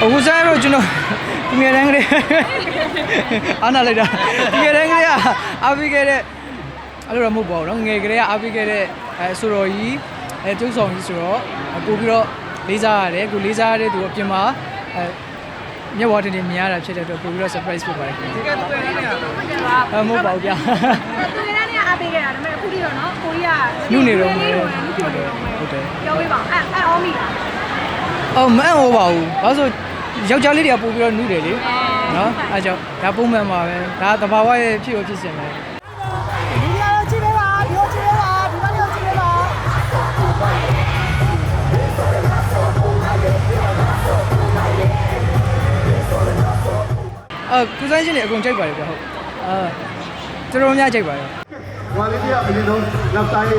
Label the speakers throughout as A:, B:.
A: အခုစားတော့ကျွန်တော်ဒီငယ်တန်းကလေးအားနာလိုက်တာဒီငယ်တန်းကလေးကအားပေးခဲ့တဲ့အဲ့လိုတော့မဟုတ်ပါဘူးเนาะငယ်ကလေးကအားပေးခဲ့တဲ့အဲဆိုတော်ကြီးအဲကျုပ်ဆောင်ကြီးဆိုတော့ပို့ပြီးတော့လေးစားရတယ်ကိုလေးစားရတဲ့သူအပြင်မှာအဲမျက်ဝါးတင်တင်မြင်ရတာဖြစ်တဲ့အတွက်ပို့ပြီးတော့ surprise ဖြစ်ပါတယ်ခင်ဗျ
B: ဒီကတူရနေရ
A: အမဟုတ်ပါဘူးဗျာ
C: သူရတဲ့နေရာအားပေးခဲ့တာဒါပေမဲ့အခုထိတော့နော်ကိုရီးယား
A: ညှို့နေတော့မယ်
C: ညှို့
A: ဟု
C: နေ
A: တ်
C: တော့
A: တယ်
C: မယ်
A: ဟုတ်တယ်
C: ပြောပြပါဦးအဲ့အဲ့အောမိလား
A: အော်မအံ့ဩပါဘူးဘာလို့ဆို ယောက်ျားလေးတွေကပို့ပြီးတော့နှုတ်တယ်လေနော်အဲကြောင့်ဒါပုံမှန်ပါပဲဒါသဘာဝရဲ့ဖြစ်ရဖြစ်စင်ပဲ
B: ဒီကတော့ကြည့်ပေးပါဒီကိုကြည့်ပေးပါဒီမှာကိုကြည့်ပေးပါ
A: အာကုဆိုင်ရှင်တွေအကုန်ကြိုက်ပါတယ်ဗျဟုတ်အာတော်တော်များကြိုက်ပါတယ်
D: ဝါလေးပြအရင်ဆုံးနောက်တိုင်း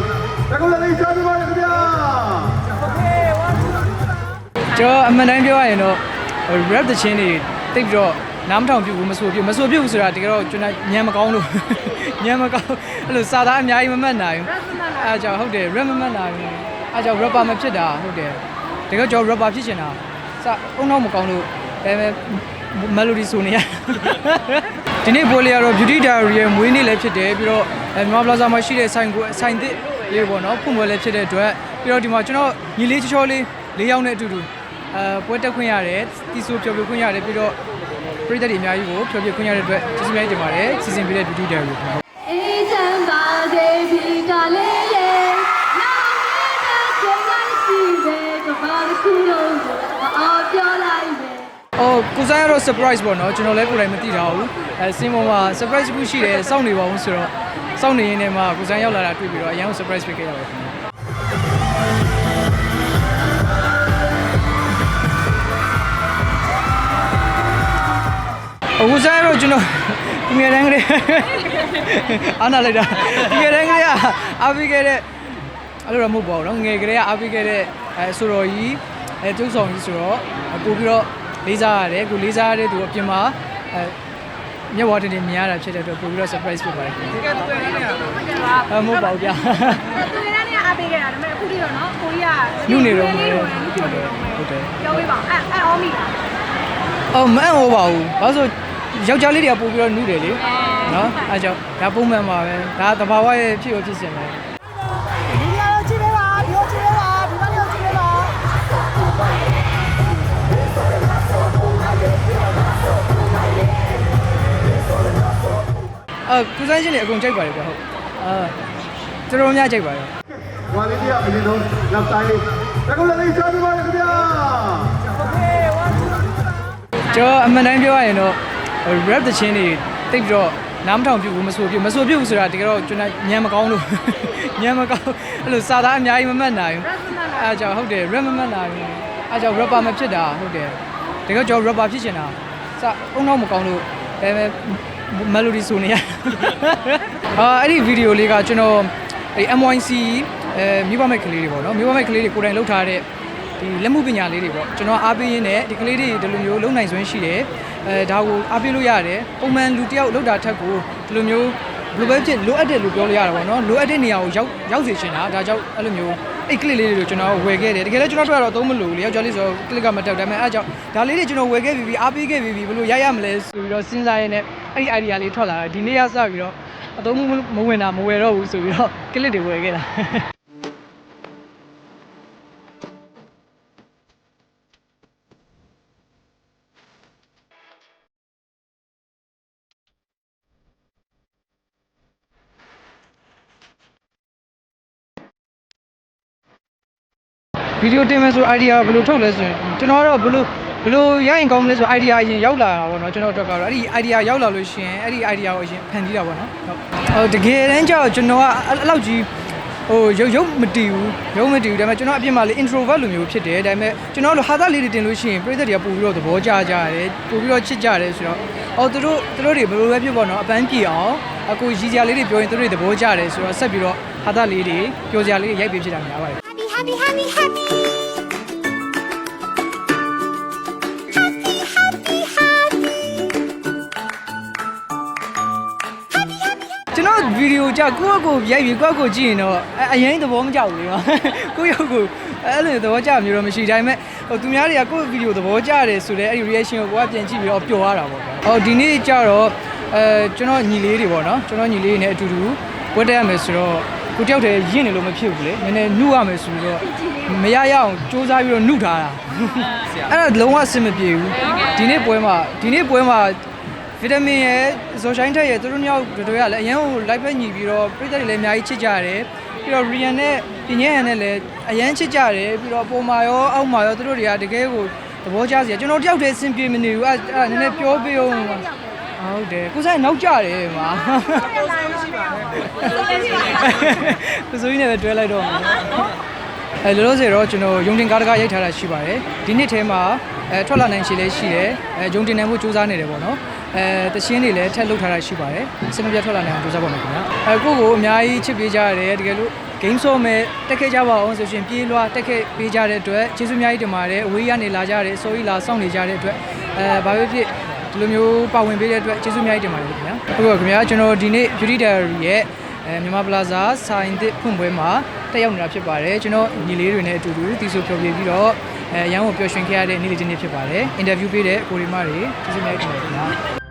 D: တကုတ်လေးရှားပြပါရခင်ဗျာ
A: ကျွန်တော်အမှန်တိုင်းပြောရရင်တော့ rap တချင်းတွေတိတ်ပြီးတော့နားမထောင်ပြဘူးမဆိုပြဘူးမဆိုပြဘူးဆိုတာတကယ်တော့ကျွန်တော်ညံမကောင်းလို့ညံမကောင်းအဲ့လိုစာသားအများကြီးမမှတ်နိုင်ဘူးအဲကြောင့်ဟုတ်တယ် rap မမှတ်နိုင်ဘူးအဲကြောင့် rapper မဖြစ်တာဟုတ်တယ်တကယ်ကျွန်တော် rapper ဖြစ်ချင်တာစာအုံတော့မကောင်းလို့ဒါပေမဲ့ melody ဆိုနေရဒီနေ့ပွဲလေးကတော့ beauty diary ရဲ့မွေးနေ့လည်းဖြစ်တယ်ပြီးတော့အဲမြန်မာ plaza မှာရှိတဲ့ဆိုင်ကိုဆိုင်သစ်လေးပေါ့နော်ဖွင့်ပွဲလည်းဖြစ်တဲ့အတွက်ပြီးတော့ဒီမှာကျွန်တော်ညီလေးချောချောလေးလေးယောက်နဲ့အတူတူ အဲပွဲတက်ခွင့်ရတယ်တီဆိုဖြော်ပြခွင့်ရတယ်ပြီးတော့ပြည်သက်တွေအများကြီးကိုဖြော်ပြခွင့်ရတဲ့အတွက်ကျေးဇူးများတင်ပါတယ်စီစဉ်ပေးတဲ့ beauty diary ကိုခင်ဗျာ
E: အေးချမ်းပါစေဒီကလေးရဲ့နောက်နေတဲ့ချိန်တိုင်းရှိတဲ့ကဘာတစ်ခုလုံးကိုမအောင်ပြောလိုက်မယ်
A: အော်ကိုစားရတော့ surprise ပေါ့နော်ကျွန်တော်လည်းကိုယ်တိုင်မသိတာဘူးအဲစင်ပေါ်မှာ surprise တစ်ခုရှိတယ်စောင့်နေပါဦးဆိုတော့စောင့်နေရင်းနဲ့မှကိုစားရောက်လာတာတွေ့ပြီးတော့အရင်က surprise ဖြစ်ခဲ့ရပါတယ်ခင်ဗျာ အခုစားရတော့ကျွန်တော်ဒီငယ်တန်းကလေးအားနာလိုက်တာဒီငယ်တန်းကလေးကအားပေးခဲ့တဲ့အဲ့လိုတော့မဟုတ်ပါဘူးเนาะငယ်ကလေးကအားပေးခဲ့တဲ့အဲဆိုတော်ကြီးအဲကျုပ်ဆောင်ကြီးဆိုတော့ပို့ပြီးတော့လေးစားရတယ်ကိုလေးစားရတဲ့သူအပြင်မှာအဲမျက်ဝါးတင်တင်မြင်ရတာဖြစ်တဲ့အတွက်ပို့ပြီးတော့ surprise ဖြစ်ပါတယ်ခင်ဗျ
B: ဒီကတူရနေရ
A: အမဟုတ်ပါဘူးဗျာ
C: သူရတဲ့နေရာအားပေးခဲ့တာဒါပေမဲ့အခုထိတော့နော်ကိုရီးယား
A: ညှို့နေတော့မယ်
C: ညှို့
A: ဟုတ်
C: နေ
A: တယ်
C: တော့မယ်
A: ဟုတ်တယ်
C: ပြောပြပါဦးအဲ့အဲ့အောမိလား
A: အော်မအံ့ဩပါဘူးဘာလို့ဆို ယောက်ျားလေးတွေကပို့ပြီးတော့နှုတ်တယ်လေနော်အဲကြောင့်ဒါပုံမှန်ပါပဲဒါသဘာဝရဲ့ဖြစ်ရဖြစ်စင်ပဲ
B: ဒီကတော့ကြည့်ပေးပါဒီကိုကြည့်ပေးပါဒီမှာကိုကြည့်ပေးပါ
A: အာကုဆိုင်ရှင်တွေအကုန်ကြိုက်ပါတယ်ဗျဟုတ်အာတော်တော်များကြိုက်ပါတယ်
D: ဝါလေးပြအရင်ဆုံးနောက်တိုင်းတကုတ်လေးရှားပြပါရခင်ဗျာ
A: ကျွန်တော်အမှန်တိုင်းပြောရရင်တော့ rap တချင်းတွေတိတ်ပြီးတော့နားမထောင်ပြဘူးမဆိုပြဘူးမဆိုပြဘူးဆိုတာတကယ်တော့ကျွန်တော်ညံမကောင်းလို့ညံမကောင်းအဲ့လိုစာသားအများကြီးမမှတ်နိုင်ဘူးအဲကြောင့်ဟုတ်တယ် rap မမှတ်နိုင်ဘူးအဲကြောင့် rapper မဖြစ်တာဟုတ်တယ်တကယ်ကျွန်တော် rapper ဖြစ်ချင်တာစာအုံတော့မကောင်းလို့ဒါပေမဲ့ melody ဆိုနေရအာအဲ့ဒီဗီဒီယိုလေးကကျွန်တော်အဲ့ MYC အဲမြို့ပါမဲ့ကလေးတွေပေါ့နော်မြို့ပါမဲ့ကလေးတွေကိုယ်တိုင်လှုပ်ထားတဲ့ ဒီလက်မှုပညာလေးတွေပေါ့ကျွန်တော်အားပေးရင်းနဲ့ဒီကလေးတွေဒီလိုမျိုးလုံနိုင်စွမ်းရှိတယ်အဲဒါကိုအားပေးလို့ရတယ်ပုံမှန်လူတစ်ယောက်လှုပ်တာထက်ကိုဒီလိုမျိုးဘယ်လိုပဲဖြစ်လိုအပ်တယ်လို့ပြောလို့ရတာပေါ့နော်လိုအပ်တဲ့နေရာကိုရောက်ရောက်စေချင်တာဒါကြောင့်အဲ့လိုမျိုးအဲ့ကလစ်လေးတွေကိုကျွန်တော်ဝယ်ခဲ့တယ်တကယ်လည်းကျွန်တော်တို့ကတော့အသုံးမလို့လေယောက်ျားလေးဆိုကလစ်ကမတက်ဒါပေမဲ့အဲ့ကြောင့်ဒါလေးတွေကျွန်တော်ဝယ်ခဲ့ပြီးပြီးအားပေးခဲ့ပြီးပြီးဘယ်လိုရရမလဲဆိုပြီးတော့စဉ်းစားရင်းနဲ့အဲ့ဒီ idea လေးထွက်လာတာဒီနေ့ကစပြီးတော့အသုံးမမဝင်တာမဝယ်တော့ဘူးဆိုပြီးတော့ကလစ်တွေဝယ်ခဲ့တာ ဗီဒီယိုတင်မယ်ဆို idea ဘယ်လိုထုတ်လဲဆိုရင်ကျွန်တော်ကတော့ဘယ်လိုဘယ်လိုရရင်ကောင်းမလဲဆို idea အရင်ရောက်လာတာပေါ့နော်ကျွန်တော်တို့ကတော့အဲ့ဒီ idea ရောက်လာလို့ရှိရင်အဲ့ဒီ idea ကိုအရင်ဖန်တီးတာပေါ့နော်ဟုတ်ဟိုတကယ်တမ်းကျတော့ကျွန်တော်ကအဲ့အဲ့လောက်ကြီးဟိုရုပ်ရုပ်မတည်ဘူးရုပ်မတည်ဘူးဒါပေမဲ့ကျွန်တော်အပြင်မှာလေ introvert လိုမျိုးဖြစ်တယ်ဒါပေမဲ့ကျွန်တော်တို့ဟာသားလေးတွေတင်လို့ရှိရင်ပြည်သက်တွေကပို့ပြီးတော့သဘောကျကြတယ်ပို့ပြီးတော့ချစ်ကြတယ်ဆိုတော့အော်သူတို့သူတို့တွေဘယ်လိုပဲဖြစ်ပေါ့နော်အပန်းပြေအောင်အကိုရီစရာလေးတွေပြောရင်သူတို့တွေသဘောကျတယ်ဆိုတော့ဆက်ပြီးတော့ဟာသားလေးတွေပြောစရာလေးတွေရိုက်ပေးဖြစ်တာများပါတယ်
E: Happy happy happy happy
A: ကျွန်တော်ဗီဒီယိုကြောက်ကိုယ့်ကိုယ်ရိုက်ပြီးကိုယ့်ကိုယ်ကြည့်ရင်တော့အအရင်သဘောမကြောက်ဘူးလေနော်ကိုယ့်ရုပ်ကိုအဲ့လိုသဘောကျမျိုးတော့မရှိဒါပေမဲ့ဟိုသူများတွေကကိုယ့်ဗီဒီယိုသဘောကျတယ်ဆိုတော့အဲ့ဒီ reaction ကိုကိုကပြန်ကြည့်ပြီးတော့ပျော်ရတာပေါ့ဗျာဟောဒီနေ့ကျတော့အဲကျွန်တော်ညီလေးတွေပေါ့နော်ကျွန်တော်ညီလေးတွေနဲ့အတူတူဝတ်တက်ရမယ်ဆိုတော့ကိုတယောက်တည်းရင့်နေလို့မဖြစ်ဘူးလေနည်းနည်းနှုတ်ရမယ်ဆိုတော့မရရအောင်စူးစမ်းပြီးတော့နှုတ်ထားတာအဲ့ဒါလုံးဝအဆင်မပြေဘူးဒီနေ့ပွဲမှာဒီနေ့ပွဲမှာ ဗီတာမင်ရဲ့ဇော်ရှိုင်းထက်ရဲ့သူတို့မျိုးတို့ရလည်းအရင်ကလိုက်ဖက်ညီပြီးတော့ပြည်သက်တွေလည်းအများကြီးချစ်ကြတယ်ပြီးတော့ Rian နဲ့ပြင်းရန်နဲ့လည်းအရင်ချစ်ကြတယ်ပြီးတော့ပုံမာရောအောက်မာရောသူတို့တွေကတကယ်ကိုသဘောကျစရာကျွန်တော်တယောက်တည်းအဆင်ပြေမနေဘူးအဲ့အဲ့နည်းနည်းပြောပြအောင်ပါဟုတ်တယ်ကိုဆိုင်နောက်ကြတယ်မှာကိုစိုးကြီးနဲ့ပဲတွဲလိုက်တော့မှာအဲလောလောဆယ်တော့ကျွန်တော်ယုံတင်ကားတကားရိုက်ထားတာရှိပါတယ်ဒီနှစ်ထဲမှာအဲထွက်လာနိုင်ရှိလဲရှိတယ်အဲယုံတင်နိုင်ဖို့စူးစမ်းနေတယ်ပေါ့နော် အဲတချင်းတွေလည်းထက်လုပ်ထားတာရှိပါတယ်စင်မပြတ်ထွက်လာနိုင်အောင်စူးစမ်းပါမယ်ခင်ဗျာအဲကိုကိုအများကြီးချစ်ပေးကြရတယ်တကယ်လို့ game show မဲ့တက်ခဲ့ကြပါအောင်ဆိုရှင်ပြေးလွှားတက်ခဲ့ပေးကြတဲ့အတွက်ကျေးဇူးအများကြီးတင်ပါတယ်အဝေးကနေလာကြတယ်အစိုးရလာစောင့်နေကြတဲ့အတွက်အဲဘာပဲဖြစ်ဒီလိုမျိုးပါဝင်ပေးတဲ့အတွက်ကျေးဇူးအများကြီးတင်ပါတယ်ခင်ဗျာဟုတ်ကဲ့ခင်ဗျာကျွန်တော်ဒီနေ့ Beauty Diary ရဲ့အဲမြန်မာပလာဇာဆိုင်သစ်ဖွင့်ပွဲမှာတက်ရောက်နေတာဖြစ်ပါတယ်ကျွန်တော်ညီလေးတွေနဲ့အတူတူတီဆိုဖြောပြပြီးတော့အဲရန်ကိုပျော်ရွှင်ခဲ့ရတဲ့နေ့လေးတစ်နေ့ဖြစ်ပါတယ်အင်တာဗျူးပေးတဲ့ကိုရီမတွေကျေးဇူးအများကြီးတင်ပါတယ်ခင်ဗျာ